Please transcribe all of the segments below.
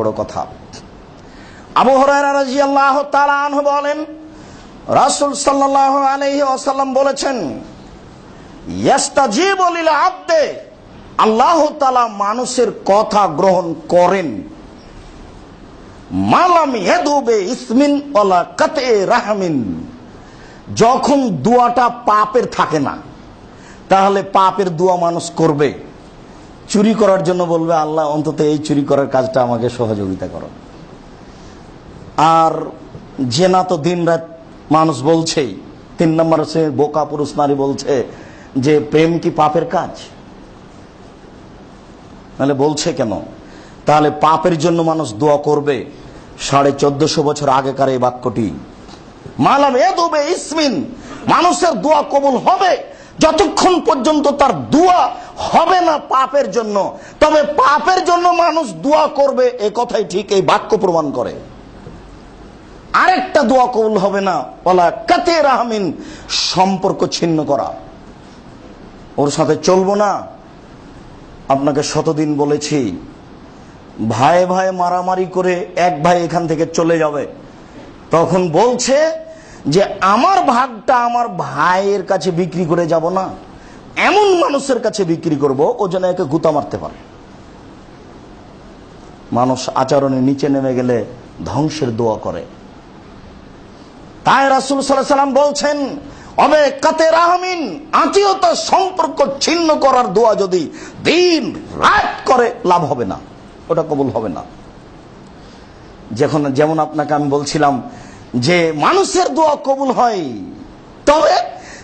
বড় কথা। আবু তাআলা বলেন, রাসূল সাল্লাল্লাহু আলাইহি ওয়াসাল্লাম বলেছেন আল্লাহ মানুষের কথা গ্রহণ করেন। যখন দুয়াটা পাপের থাকে না, তাহলে পাপের দোয়া মানুষ করবে। চুরি করার জন্য বলবে, আল্লাহ, অন্তত এই চুরি করার কাজটা আমাকে সহযোগিতা করো। আর জেনা তো দিন রাত মানুষ বলছেই, তিন নম্বর হচ্ছে বোকা পুরুষ নারী বলছে যে, প্রেম কি পাপের কাজ? তাহলে বলছে কেন? তাহলে পাপের জন্য মানুষ দোয়া করবে, সাড়ে চোদ্দশো বছর আগেকার এই বাক্যটি, মালাম এ দোবে ইসমিন মানুষের দোয়া কবুল হবে। যতক্ষণ পর্যন্ত তার দোয়া হবে না পাপের জন্য, তবে পাপের জন্য মানুষ দোয়া করবে, এ কথাই ঠিক, এই বাক্য প্রমাণ করে। আরেকটা দোয়া কবুল হবে না বলা কাতে রাহমিন, সম্পর্ক ছিন্ন করা। ওর সাথে চলবো না। আপনাকে শতদিন বলেছি, ভাই ভাই মারামারি করে এক ভাই এখান থেকে চলে যাবে। তখন বলছে যে আমার ভাগটা আমার ভাইয়ের কাছে বিক্রি করে যাব না, এমন মানুষের কাছে বিক্রি করব, ও যেন একে গুতা মারতে পারে। মানুষ আচরণে নিচে নেমে গেলে ধ্বংসের দোয়া করে। তাই রাসুল সাল্লাম বলছেন, অবে কাতে রাহমিন, আত্মীয়তা সম্পর্ক ছিন্ন করার দোয়া যদি দিন রাত করে, লাভ হবে না। ওটা কবুল হবে না। যখন যেমন আপনাকে আমি বলছিলাম যে মানুষের দোয়া কবুল হয়, তবে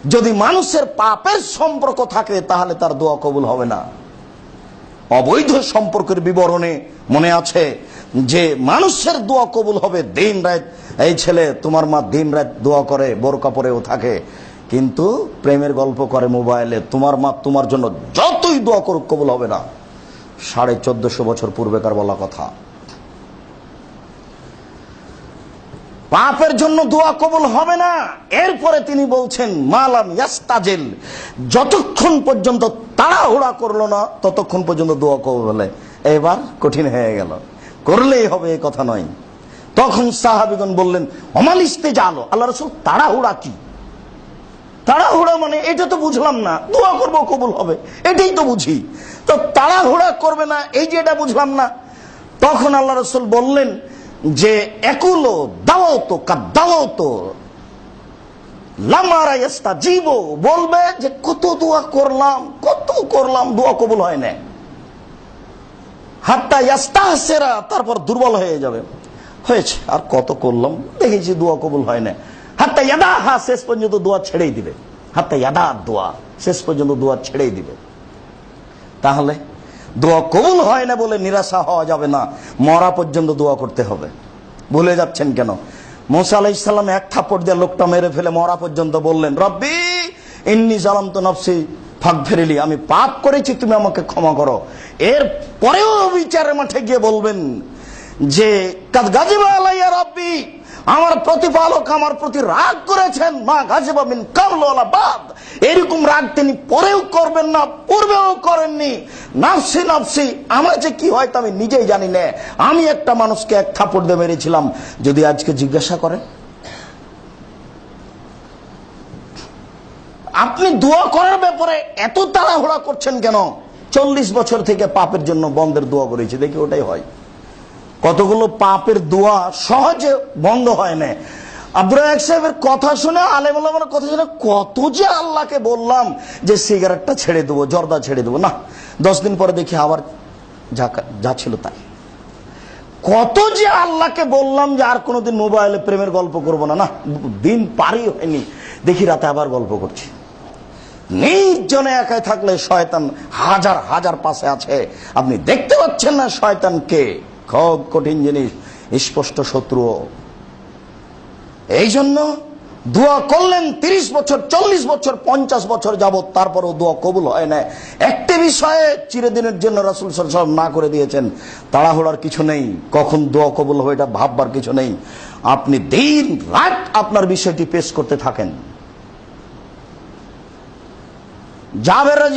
যদি মানুষের পাপের সম্পর্ক থাকে, তাহলে তার দোয়া কবুল হবে না। অবৈধ সম্পর্কের বিবরণে মনে আছে যে মানুষের দোয়া কবুল হবে, দিন রাত এই ছেলে, তোমার মা দিন রাত দোয়া করে, বোরকা পরেও থাকে। কিন্তু প্রেমের গল্প করে মোবাইলে, তোমার মা তোমার জন্য যতই দোয়া করুক, কবুল হবে না। সাড়ে চোদ্দশো বছর পূর্বেকার বলা কথা। পাপের জন্য দোয়া কবুল হবে না। এরপরে তিনি বলছেন, মালাম ইয়াস্তাজেল। যতক্ষণ পর্যন্ত তাড়াহুড়া করল না, ততক্ষণ পর্যন্ত দোয়া কবুল হলে এবার কঠিন হয়ে গেল। করলেই হবে এ কথা নয়। তখন সাহাবিগণ বললেন অমালিস্তে জালো আল্লাহ রসুল, তাড়াহুড়া কি? তাড়াহুড়া মানে এটা তো বুঝলাম না। দোয়া করব, কবুল হবে। এটাই তো বুঝি। তো তাড়াহুড়া করবে না, এই যে এটা বুঝলাম না। তখন আল্লাহ রসুল বললেন যে একুলো দাও তো কা দাও তো লামারা ইস্তা জীব বলবে যে কত দোয়া করলাম, কত করলাম, দোয়া কবুল হয় না হাতটা ইয়াস্তা সেরা তারপর দুর্বল হয়ে যাবে। হয়েছে, আর কত করলাম, দেখেছি দোয়া কবুল হয় না হাতটা ইয়াদা হা শেষ পর্যন্ত দোয়া ছেড়েই দিবে। হাতটা ইয়াদা দোয়া, শেষ পর্যন্ত দোয়া ছেড়েই দিবে। তাহলে দোয়া কবুল হয় না বলে নিরাশা হওয়া যাবে না। মরা পর্যন্ত দোয়া করতে হবে। ভুলে যাচ্ছেন কেন? মোসা আলাহ ইসলাম এক থাপ্পড় দিয়ে লোকটা মেরে ফেলে মরা পর্যন্ত বললেন, রব্বি, ইন্নি জালাম তো নফসি ফাঁক ফেরিলি আমি পাপ করেছি, তুমি আমাকে ক্ষমা করো। এর পরেও বিচারের মাঠে গিয়ে বলবেন যে, কাদ গাজিবা আমার প্রতিপালক আমার প্রতি রাগ করেছেন। মা গাজিবা মিন কামলা বাদ। এরকম রাগ তিনি পরেও করবেন না, পূর্বেও করেননি। নাফসি নাফসি, আমার যে কি হয় তা আমি নিজেই জানি না। আমি একটা মানুষকে এক থাপড় দিয়ে মেরেছিলাম। যদি আজকে জিজ্ঞাসা করেন। আপনি দোয়া করার ব্যাপারে এত তাড়াহুড়া করছেন কেন? চল্লিশ বছর থেকে পাপের জন্য বন্ধের দোয়া করেছি, দেখি ওটাই হয়। কতগুলো পাপের দোয়া সহজে বন্ধ হয় না আব্দুল সাহেবের কথা শুনে আলেমুল্লামের কথা শুনে কত যে আল্লাহকে বললাম যে সিগারেটটা ছেড়ে দেবো, জর্দা ছেড়ে দেবো। না, দশ দিন পরে দেখি আবার যা ছিল তাই। কত যে আল্লাহকে বললাম যে আর কোনোদিন মোবাইলে প্রেমের গল্প করব না। না, দিন পারই হয়নি। দেখি রাতে আবার গল্প করছি। নির্জনে একাই থাকলে শয়তান হাজার হাজার পাশে আছে। আপনি দেখতে পাচ্ছেন না শয়তানকে খুব কঠিন জিনিস, স্পষ্ট শত্রু এই জন্য দোয়া করলেন তিরিশ বছর, চল্লিশ বছর, পঞ্চাশ বছর যাবৎ, তারপরও দোয়া কবুল হয় না একটি বিষয়ে চিরদিনের জন্য রাসুল সাল্লাম না করে দিয়েছেন। তাড়াহুড়ার কিছু নেই। কখন দোয়া কবুল হবে এটা ভাববার কিছু নেই। আপনি দিন রাত আপনার বিষয়টি পেশ করতে থাকেন। জাবের